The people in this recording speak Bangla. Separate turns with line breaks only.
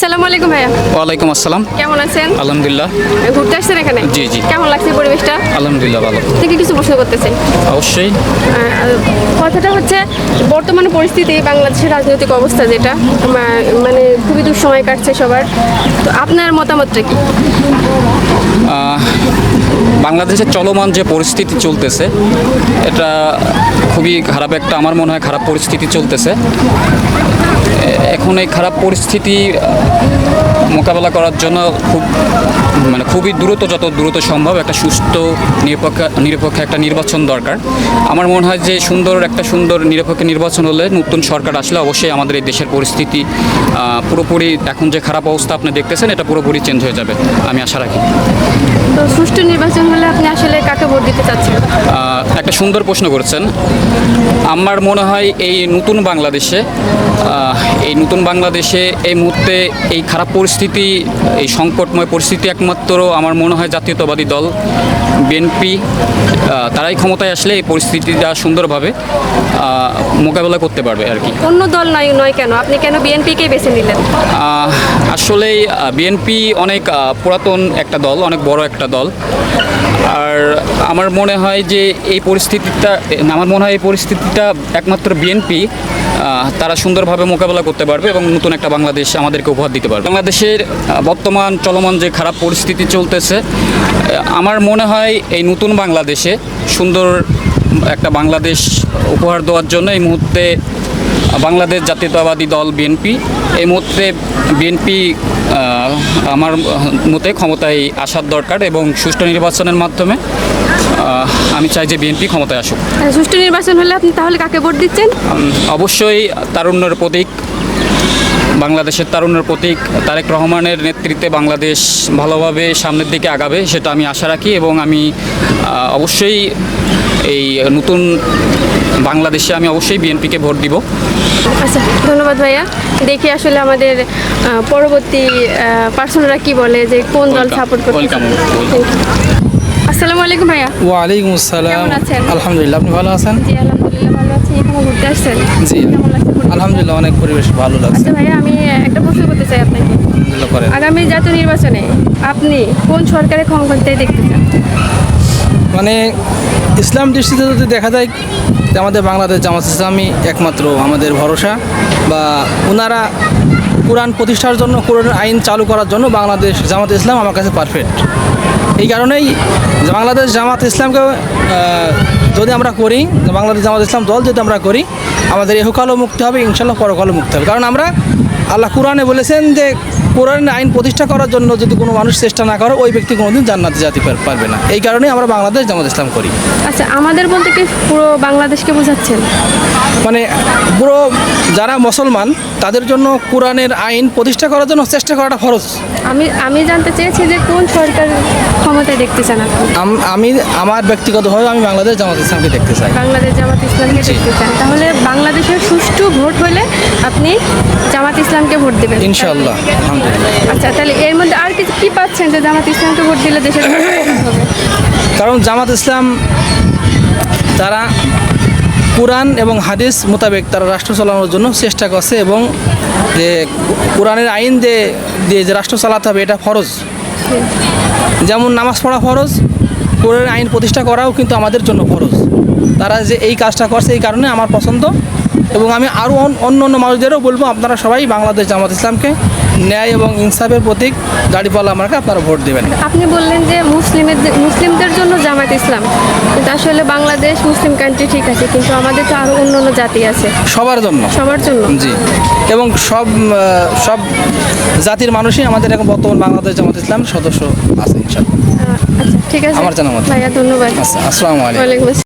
আসসালামু আলাইকুম ভাইয়া।
ওয়ালাইকুম আসসালাম।
কেমন আছেন?
আলহামদুলিল্লাহ।
ঘুরতে আসছেন এখানে?
জি, জি।
কেমন লাগছে পরিবেশটা?
আলহামদুলিল্লাহ ভালো।
থেকে কিছু প্রশ্ন করতে
অবশ্যই।
কথাটা হচ্ছে বর্তমান পরিস্থিতি বাংলাদেশের রাজনৈতিক অবস্থা যেটা মানে খুবই দুঃসময় কাটছে সবার। তো আপনার মতামতটা কি?
বাংলাদেশের চলমান যে পরিস্থিতি চলতেছে এটা খুবই খারাপ একটা আমার মনে হয় খারাপ পরিস্থিতি চলতেছে। এখন এই খারাপ পরিস্থিতি মোকাবেলা করার জন্য খুব মানে খুবই দ্রুত, যত দ্রুত সম্ভব একটা সুস্থ, নিরপেক্ষ নিরপেক্ষ একটা নির্বাচন দরকার। আমার মনে হয় যে সুন্দর, একটা সুন্দর, নিরপেক্ষ নির্বাচন হলে নতুন সরকার আসলে অবশ্যই আমাদের এই দেশের পরিস্থিতি পুরোপুরি এখন যে খারাপ অবস্থা আপনি দেখতেছেন, এটা পুরোপুরি চেঞ্জ হয়ে যাবে। আমি আশা রাখি।
তো সুষ্ঠু নির্বাচন হলে আপনি আসলে কাকে ভোট দিতে চাচ্ছেন?
একটা সুন্দর প্রশ্ন করেছেন। আমার মনে হয় এই নতুন বাংলাদেশে এই নতুন বাংলাদেশে এই মুহূর্তে এই খারাপ পরিস্থিতি, এই সংকটময় পরিস্থিতি একমাত্র আমার মনে হয় জাতীয়তাবাদী দল, বিএনপি তারাই ক্ষমতায় আসলে এই পরিস্থিতিটা সুন্দরভাবে মোকাবেলা করতে পারবে আর কি।
অন্য দল নয় নয় কেন? আপনি কেন বিএনপিকে বেছে নিলেন?
আসলে বিএনপি অনেক পুরাতন একটা দল অনেক বড় একটা দল। আর আমার মনে হয় যে এই পরিস্থিতিটা আমার মনে হয় এই পরিস্থিতিটা একমাত্র বিএনপি তারা সুন্দরভাবে মোকাবেলা করতে পারবে এবং নতুন একটা বাংলাদেশ আমাদেরকে উপহার দিতে পারবে। বাংলাদেশের বর্তমান চলমান যে খারাপ পরিস্থিতি চলতেছে আমার মনে হয় এই নতুন বাংলাদেশে সুন্দর একটা বাংলাদেশ উপহার দেওয়ার জন্য এই মুহূর্তে বাংলাদেশ জাতীয়তাবাদী দল বিএনপি। এই মুহূর্তে বিএনপি আমার মতে ক্ষমতায় আসার দরকার এবং সুষ্ঠু নির্বাচনের মাধ্যমে আমি চাই যে বিএনপি ক্ষমতায় আসুক।
সুষ্ঠু নির্বাচন হলে আপনি তাহলে কাকে ভোট দিচ্ছেন?
অবশ্যই তারুণ্যের প্রতীক। বাংলাদেশের তারুণের প্রতীক তারেক রহমানের নেতৃত্বে বাংলাদেশ ভালোভাবে সামনের দিকে আগাবে সেটা আমি আশা রাখি এবং আমি অবশ্যই এই নতুন বাংলাদেশে আমি অবশ্যই বিএনপিকে ভোট দিব।
আচ্ছা ধন্যবাদ ভাইয়া। দেখি আসলে আমাদের পরবর্তী পার্সনরা কি বলে যে কোন দল সাপোর্ট করতে
welcome,
আসসালামু আলাইকুম ভাইয়া।
ওয়ালাইকুম আসসালাম।
কেমন
আলহামদুলিল্লাহ আপনি ভালো আছেন?
জি আলহামদুলিল্লাহ ভালো আছি। এখানে ঘুরতে আসছেন?
জি। আলহামদুলিল্লাহ অনেক পরিবেশ ভালো লাগছে।
আচ্ছা ভাইয়া আমি একটা প্রশ্ন করতে চাই আপনাকে।
আলহামদুলিল্লাহ করেন।
আগামী জাতীয় নির্বাচনে আপনি কোন সরকারের ক্ষমতায় দেখতে চান?
মানে ইসলাম দৃষ্টিতে যদি দেখা যায় যে আমাদের বাংলাদেশ জামাত ইসলামী একমাত্র আমাদের ভরসা বা ওনারা কোরআন প্রতিষ্ঠার জন্য কোরআনের আইন চালু করার জন্য বাংলাদেশ জামাত ইসলাম আমার কাছে পারফেক্ট এই কারণেই বাংলাদেশ জামাত ইসলামকে যদি আমরা করি বাংলাদেশ জামাত ইসলাম দল যদি আমরা করি আমাদের এহকালও মুক্তি হবে ইনশাল্লাহ পরকালও মুক্তি হবে। কারণ আমরা আল্লাহ কোরআনে বলেছেন যে কোরআনের আইন প্রতিষ্ঠা করার জন্য যদি কোনো মানুষ চেষ্টা না করে ওই ব্যক্তি কোনোদিন জান্নাতে যেতে পারবে না। এই কারণেই আমরা বাংলাদেশ জামাত ইসলাম করি।
আচ্ছা আমাদের বলতে কি পুরো বাংলাদেশকে বোঝাচ্ছেন?
মানে পুরো যারা মুসলমান তাদের জন্য কোরআনের আইন প্রতিষ্ঠা করার জন্য চেষ্টা করাটা ফরজ।
আমি আমি জানতে চেয়েছি যে কোন সরকার ক্ষমতায় দেখতে চান
আমি আমার ব্যক্তিগতভাবে আমি বাংলাদেশ জামাত ইসলামকে দেখতে চাই।
বাংলাদেশ জামাত ইসলামকে। দেখতে চান। তাহলে বাংলাদেশের সুষ্ঠু ভোট হলে আপনি জামাত ইসলামকে ভোট দেবেন।
ইনশাআল্লাহ
আচ্ছা তাহলে এর মধ্যে আর কিছু কি পাচ্ছেন যে জামাত ইসলামকে ভোট দিলে দেশের
কারণ জামাত ইসলাম তারা কোরআন এবং হাদিস মোতাবেক তারা রাষ্ট্র চালানোর জন্য চেষ্টা করছে এবং যে কোরআনের আইন দিয়ে যে রাষ্ট্র চালাতে হবে এটা ফরজ। যেমন নামাজ পড়া ফরজ, কোরআনের আইন প্রতিষ্ঠা করাও কিন্তু আমাদের জন্য ফরজ। তারা যে এই কাজটা করছে এই কারণে আমার পছন্দ এবং আমি আরও অন্য অন্য মানুষদেরও বলব, আপনারা সবাই বাংলাদেশ জামাত ইসলামকে ন্যায় এবং ইনসাফের প্রতীক দাড়িপাল্লা আমাকে আপনারা ভোট দেবেন।
আপনি বললেন যে মুসলিমের মুসলিমদের জন্য জামাত ইসলাম। কিন্তু আসলে বাংলাদেশ মুসলিম কান্ট্রি ঠিক আছে কিন্তু আমাদের তো আরও অন্য অন্য জাতি আছে।
সবার জন্য।
সবার জন্য।
জি। এবং সব সব জাতির মানুষই আমাদের এখন বর্তমান বাংলাদেশ জামাত ইসলাম সদস্য আছে ইনশাল্লাহ
আচ্ছা ঠিক আছে।
আমার জানা মতে।
ভাইয়া ধন্যবাদ।
আচ্ছা আসসালামু আলাইকুম।